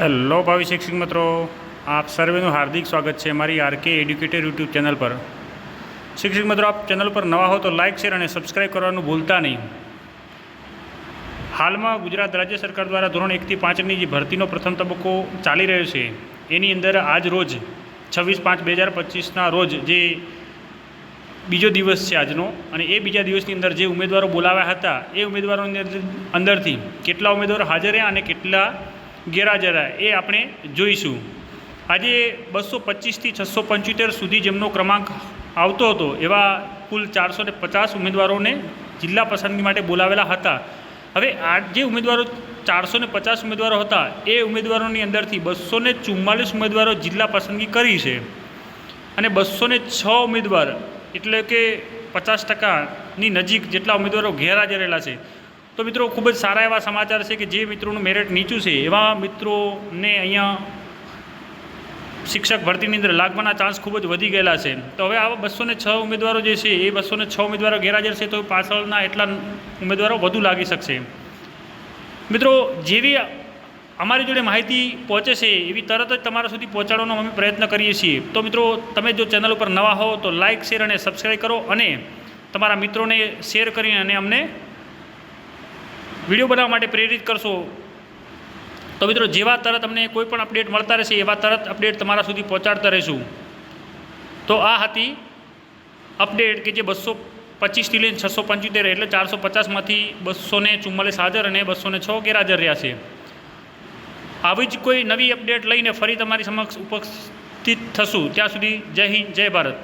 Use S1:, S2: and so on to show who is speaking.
S1: Hello ભાવિ શિક્ષક મિત્રો, આપ સર્વેનું હાર્દિક સ્વાગત છે મારી આરકે એડ્યુકેટર યુટ્યુબ ચેનલ પર. શિક્ષક મિત્રો, આપ ચેનલ પર નવા હો તો લાઇક શેર અને સબસ્ક્રાઇબ કરવાનું ભૂલતા નહીં. હાલમાં ગુજરાત રાજ્ય સરકાર દ્વારા ધોરણ એકથી પાંચની જે ભરતીનો પ્રથમ તબક્કો ચાલી રહ્યો છે, એની અંદર આજ રોજ, છવ્વીસ પાંચ બે હજાર પચીસના રોજ જે બીજો દિવસ છે આજનો, અને એ બીજા દિવસની અંદર જે ઉમેદવારો બોલાવ્યા હતા, એ ઉમેદવારોની અંદર- અંદરથી કેટલા ઉમેદવારો હાજર રહ્યા અને કેટલા ગેરહાજર એ આપણે જોઈશું. આજે બસો પચીસથી છસો પંચોતેર સુધી જેમનો ક્રમાંક આવતો હતો, એવા કુલ ચારસો ને પચાસ ઉમેદવારોને જિલ્લા પસંદગી માટે બોલાવેલા હતા. હવે આ જે ઉમેદવારો ચારસો ને પચાસ ઉમેદવારો હતા, એ ઉમેદવારોની અંદરથી બસો ને ચુમ્માલીસ ઉમેદવારો જિલ્લા પસંદગી કરી છે. અને બસો ને છ ઉમેદવાર, એટલે કે પચાસ ટકાની નજીક જેટલા ઉમેદવારો ગેરહાજર રહેલા છે. તો મિત્રો ખૂબ જ સારા એવા સમાચાર છે કે જે મિત્રોનું મેરિટ નીચું છે, એવા મિત્રોને અહીંયા શિક્ષક ભરતીની અંદર લાગવાના ચાન્સ ખૂબ જ વધી ગયેલા છે. તો હવે આવા બસો છ ઉમેદવારો જે છે, એ બસો છ ઉમેદવારો ગેરહાજર છે, તો પાછળના એટલા ઉમેદવારો વધુ લાગી શકશે. મિત્રો, જેવી અમારી જોડે માહિતી પહોંચે છે, એવી તરત જ તમારા સુધી પહોંચાડવાનો અમે પ્રયત્ન કરીએ છીએ. તો મિત્રો, તમે જો ચેનલ ઉપર નવા હો, તો લાઇક શેર અને સબસ્ક્રાઈબ કરો અને તમારા મિત્રોને શેર કરીને અને અમને વીડિયો બનાવવા માટે પ્રેરિત કરશો. તો મિત્રો, જેવા તરત અમને કોઈ પણ અપડેટ મળતા રહેશે, એવા તરત અપડેટ તમારા સુધી પહોંચાડતા રહીશું. તો આ હતી અપડેટ કે જે બસો પચીસથી લઈને છસો પંચોતેર એટલે ચારસો પચાસમાંથી બસો ને ચુમ્માલીસ હાજર અને બસો ને છ ગેરહાજર રહ્યા છે. આવી જ કોઈ નવી અપડેટ લઈને ફરી તમારી સમક્ષ ઉપસ્થિત થશું. ત્યાં સુધી જય હિન્દ, જય ભારત.